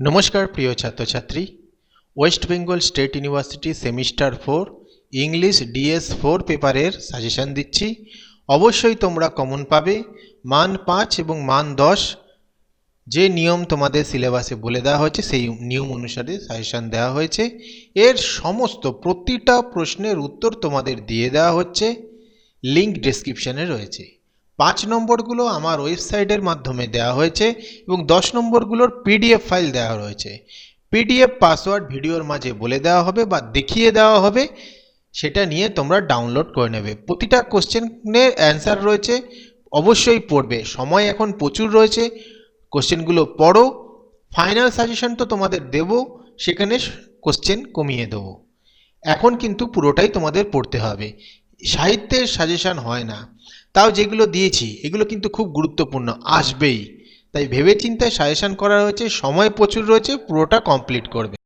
নমস্কার, প্রিয় ছাত্রছাত্রী। West Bengal State University semester four, English DS four পেপারের সাজেশন দিচ্ছি। অবশ্যই তোমরা কমন পাবে। মান পাঁচ এবং মান দশ, যে নিয়ম তোমাদের সিলেবাসে বলে দেওয়া হয়েছে, সেই নিয়ম অনুসারে সাজেশন দেওয়া হয়েছে। এর সমস্ত প্রতিটা প্রশ্নের উত্তর তোমাদের দিয়ে দেওয়া হচ্ছে। লিঙ্ক ডেসক্রিপশানে রয়েছে। পাঁচ নম্বরগুলো আমার ওয়েবসাইটের মাধ্যমে দেওয়া হয়েছে এবং দশ নম্বরগুলোর পিডিএফ ফাইল দেওয়া রয়েছে। পিডিএফ পাসওয়ার্ড ভিডিওর মাঝে বলে দেওয়া হবে বা দেখিয়ে দেওয়া হবে, সেটা নিয়ে তোমরা ডাউনলোড করে নেবে। প্রতিটা কোশ্চেনের অ্যান্সার রয়েছে, অবশ্যই পড়বে। সময় এখন প্রচুর রয়েছে, কোশ্চেনগুলো পড়ো। ফাইনাল সাজেশন তো তোমাদের দেবো, সেখানে কোশ্চেন কমিয়ে দেবো। এখন কিন্তু পুরোটাই তোমাদের পড়তে হবে। সাহিত্যের সাজেশন হয় না। তাও যেগুলো দিয়েছি, এগুলো কিন্তু খুব গুরুত্বপূর্ণ, আসবেই। তাই ভেবে চিন্তায় সাজেশান করা হয়েছে সময় প্রচুর রয়েছে, পুরোটা কমপ্লিট করবে।